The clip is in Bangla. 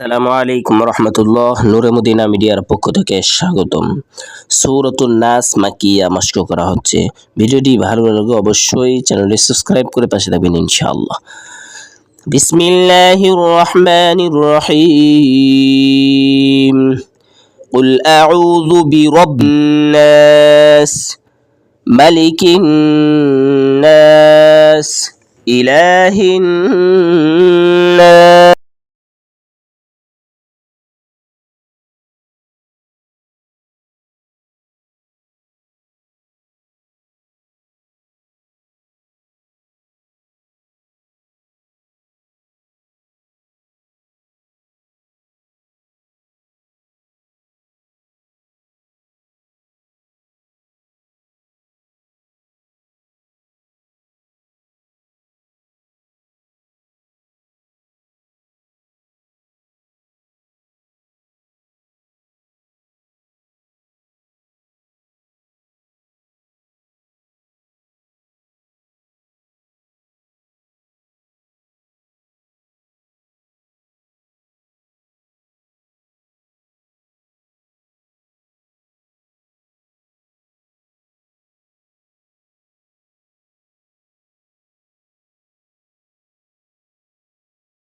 আসসালামু আলাইকুম রহমতুল্লাহ নুরেমুদ্দিনা মিডিয়ার পক্ষ থেকে স্বাগতম। সৌরতুল নাস মাকিয়া মস্ক করা হচ্ছে। ভিডিওটি ভালো লাগে অবশ্যই চ্যানেলটি সাবস্ক্রাইব করে পাশে থাকবেন ইনশাআল্লাহ। বিসমিল্লাহির রহমানির রহিম। قل أعوذ برب الناس ملك الناس إله الناس